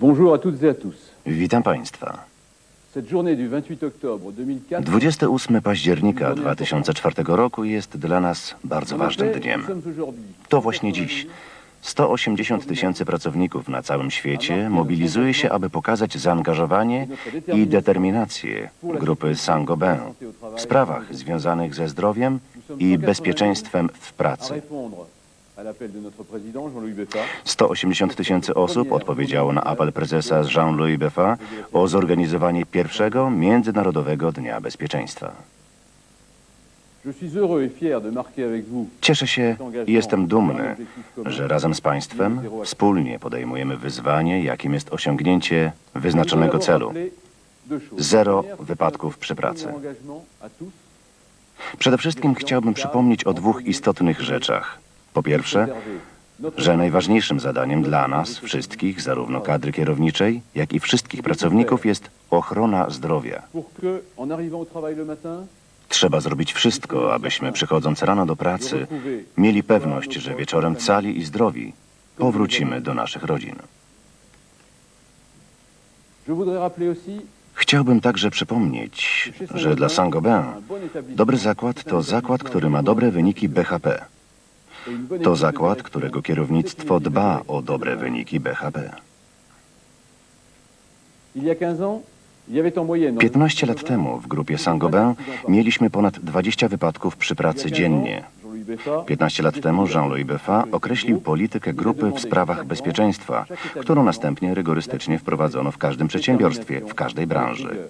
Bonjour à toutes et à tous. Witam Państwa. Cette journée du 28 octobre 2004 28 października 2004 roku jest dla nas bardzo ważnym dniem. To właśnie dziś 180 tysięcy pracowników na całym świecie mobilizuje się, aby pokazać zaangażowanie i determinację grupy Saint-Gobain w sprawach związanych ze zdrowiem i bezpieczeństwem w pracy. Répondre à l'appel de notre président Jean-Louis Beffa 180 tysięcy osób odpowiedziało na apel prezesa Jean-Louis Beffa o zorganizowanie pierwszego Międzynarodowego Dnia Bezpieczeństwa. Cieszę się i jestem dumny, że razem z Państwem wspólnie podejmujemy wyzwanie, jakim jest osiągnięcie wyznaczonego celu. Zero wypadków przy pracy. Przede wszystkim chciałbym przypomnieć o dwóch istotnych rzeczach. Po pierwsze, że najważniejszym zadaniem dla nas, wszystkich, zarówno kadry kierowniczej, jak i wszystkich pracowników jest ochrona zdrowia. Trzeba zrobić wszystko, abyśmy przychodząc rano do pracy mieli pewność, że wieczorem cali i zdrowi powrócimy do naszych rodzin. Chciałbym także przypomnieć, że dla Saint-Gobain dobry zakład to zakład, który ma dobre wyniki BHP. To zakład, którego kierownictwo dba o dobre wyniki BHP. Il y a 15 ans, il y avait en moyenne dans le 15 lat temu w grupie Saint-Gobain mieliśmy ponad 20 wypadków przy pracy dziennie. Jean-Louis Beffa 15 lat temu Jean-Louis Beffa określił politykę grupy w sprawach bezpieczeństwa, którą następnie rygorystycznie wprowadzono w każdym przedsiębiorstwie, w każdej branży.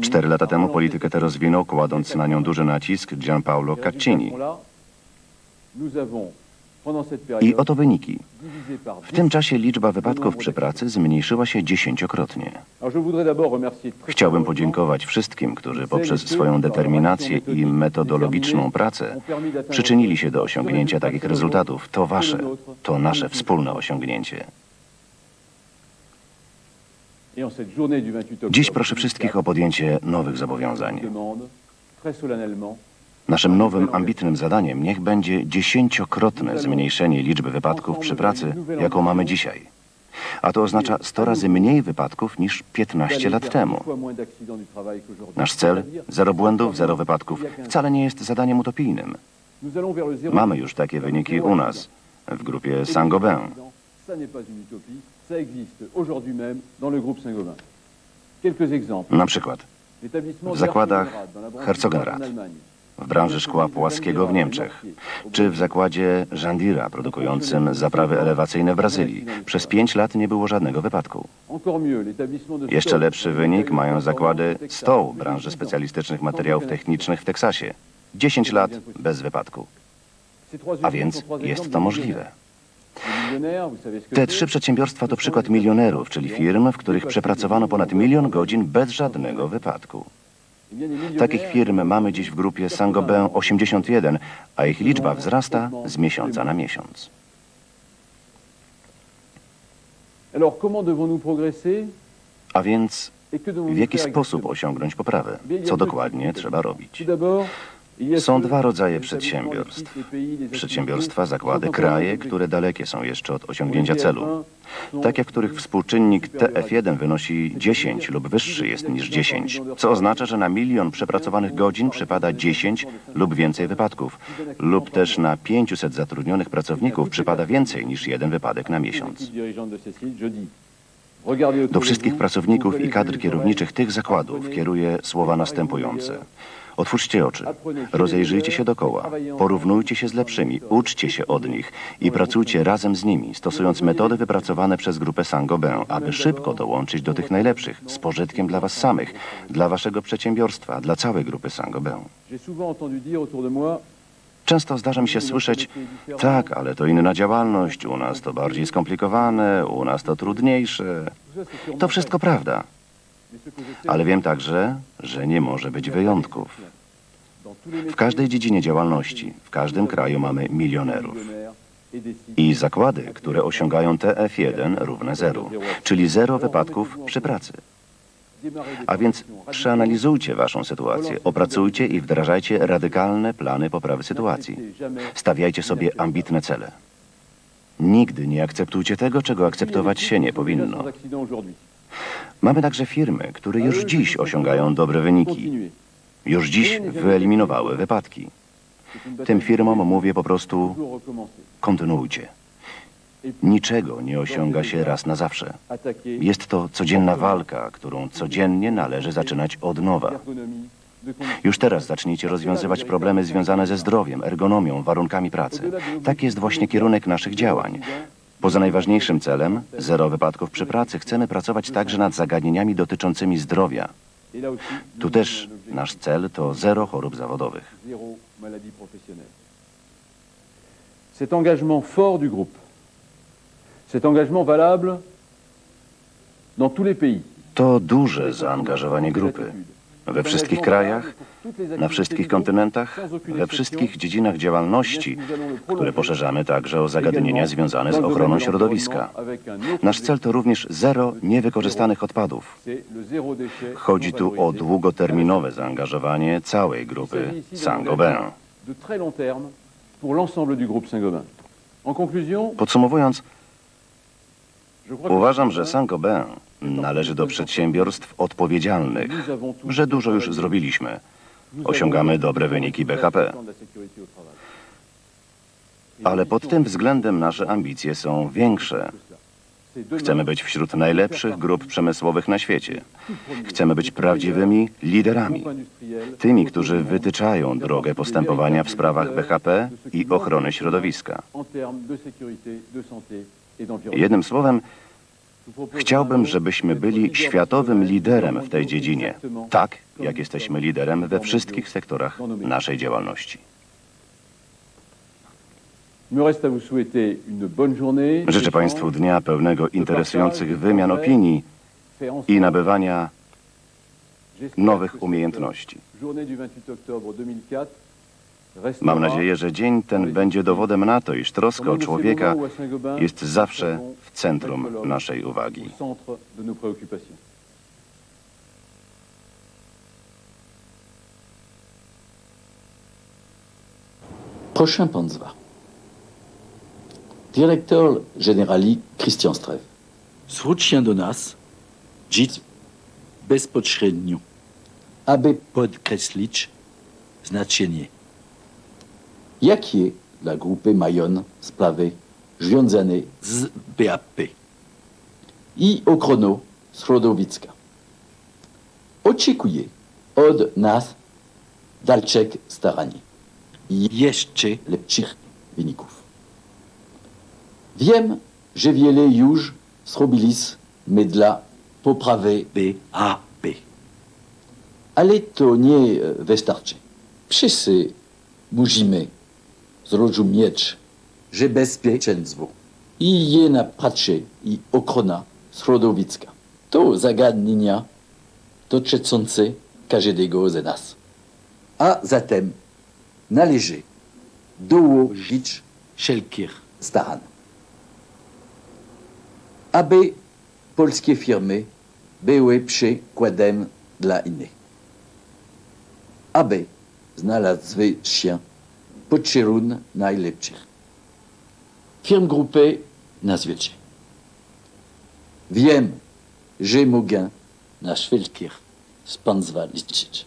Cztery lata temu politykę tę rozwinął, kładąc na nią duży nacisk Gianpaolo Caccini. I oto wyniki. W tym czasie liczba wypadków przy pracy zmniejszyła się dziesięciokrotnie. Chciałbym podziękować wszystkim, którzy poprzez swoją determinację i metodologiczną pracę przyczynili się do osiągnięcia takich rezultatów. To wasze, to nasze wspólne osiągnięcie. Et en cette journée du 28 octobre, Dziś proszę wszystkich o podjęcie nowych zobowiązań. Naszym nowym, ambitnym zadaniem niech będzie dziesięciokrotne zmniejszenie liczby wypadków przy pracy, jaką mamy dzisiaj. A to oznacza 100 razy mniej wypadków niż 15 lat temu. Nasz cel zero błędów, zero wypadków wcale nie jest zadaniem utopijnym. Mamy już takie wyniki u nas, w grupie Saint-Gobain. Na przykład w zakładach Herzogenrath w branży szkła płaskiego w Niemczech, czy w zakładzie Jandira produkującym zaprawy elewacyjne w Brazylii. Przez 5 lat nie było żadnego wypadku. Jeszcze lepszy wynik mają zakłady Stow branży specjalistycznych materiałów technicznych w Teksasie. 10 lat bez wypadku. A więc jest to możliwe. Te trzy przedsiębiorstwa to przykład milionerów, czyli firm, w których przepracowano ponad milion godzin bez żadnego wypadku. Takich firm mamy dziś w grupie Saint-Gobain 81, a ich liczba wzrasta z miesiąca na miesiąc. A więc w jaki sposób osiągnąć poprawę? Y Co dokładnie trzeba robić? Są dwa rodzaje przedsiębiorstw. Przedsiębiorstwa, zakłady, kraje, które dalekie są jeszcze od osiągnięcia celu. TF1 sont Takie, w których współczynnik TF1 wynosi 10 lub wyższy jest niż 10, co oznacza, że na milion przepracowanych godzin przypada 10 lub więcej wypadków, lub też na 500 zatrudnionych pracowników przypada więcej niż jeden wypadek na miesiąc. Do wszystkich pracowników i kadr kierowniczych tych zakładów kieruję słowa następujące. Otwórzcie oczy, rozejrzyjcie się dokoła, porównujcie się z lepszymi, uczcie się od nich i pracujcie razem z nimi, stosując metody wypracowane przez grupę Saint-Gobain, aby szybko dołączyć do tych najlepszych, z pożytkiem dla was samych, dla waszego przedsiębiorstwa, dla całej grupy Saint-Gobain. Często zdarza mi się słyszeć, tak, ale to inna działalność, u nas to bardziej skomplikowane, u nas to trudniejsze. To wszystko prawda, ale wiem także, że nie może być wyjątków. W każdej dziedzinie działalności, w każdym kraju mamy milionerów. I zakłady, które osiągają TF1 równe zeru, czyli zero wypadków przy pracy. A więc przeanalizujcie waszą sytuację, opracujcie i wdrażajcie radykalne plany poprawy sytuacji. Stawiajcie sobie ambitne cele. Nigdy nie akceptujcie tego, czego akceptować się nie powinno. Mamy także firmy, które już dziś osiągają dobre wyniki. Już dziś wyeliminowały wypadki. Tym firmom mówię po prostu kontynuujcie. Niczego nie osiąga się raz na zawsze. Jest to codzienna walka, którą codziennie należy zaczynać od nowa. Już teraz zacznijcie rozwiązywać problemy związane ze zdrowiem, ergonomią, warunkami pracy. Tak jest właśnie kierunek naszych działań. Poza najważniejszym celem, zero wypadków przy pracy, chcemy pracować także nad zagadnieniami dotyczącymi zdrowia. Tu też nasz cel to zero chorób zawodowych. Cet engagement fort du groupe, cet engagement valable dans tous les pays. To duże zaangażowanie grupy. We wszystkich krajach, na wszystkich kontynentach, we wszystkich dziedzinach działalności, które poszerzamy także o zagadnienia związane z ochroną środowiska. Nasz cel to również zero niewykorzystanych odpadów. Chodzi tu o długoterminowe zaangażowanie całej grupy Saint-Gobain. de uważam, że Saint-Gobain należy do przedsiębiorstw odpowiedzialnych, że dużo już zrobiliśmy. osiągamy dobre wyniki BHP. Ale pod tym względem nasze ambicje są większe. Chcemy być wśród najlepszych grup przemysłowych na świecie. Chcemy być prawdziwymi liderami. Tymi, którzy wytyczają drogę postępowania w sprawach BHP i ochrony środowiska. Jednym słowem, chciałbym, żebyśmy byli światowym liderem w tej dziedzinie, tak jak jesteśmy liderem we wszystkich sektorach naszej działalności. Życzę Państwu dnia pełnego interesujących wymian opinii i nabywania nowych umiejętności. Mam nadzieję, że dzień ten będzie dowodem na to, iż troska o człowieka jest zawsze w centrum naszej uwagi. Prochain Panzwa. Directeur generali Christian Strew. Zwróćcie do nas, dziś bezpośrednio Aby podkreślić znaczenie jakie dla grupy mają sprawy związane z BAP. i ochroną środowiska. Oczekuje od nas dalszych starań i Jeszcze lepszych wyników. Wiem, że wiele już zrobiliśmy dla poprawy BAP. Ale to nie e, wystarczy. Wszyscy musimy zrozumieć, że bezpieczeństwo i jena praca i ochrona środowiska to zagadnienia dotyczące każdego z nas. A zatem należy dołożyć wszelkich starań, aby polskie firmy były przykładem dla innych. Aby znalazły się poczerun najlepszych firm grupy na świecie. Wiem, że mogę na wszelkich z Państwa liczyć.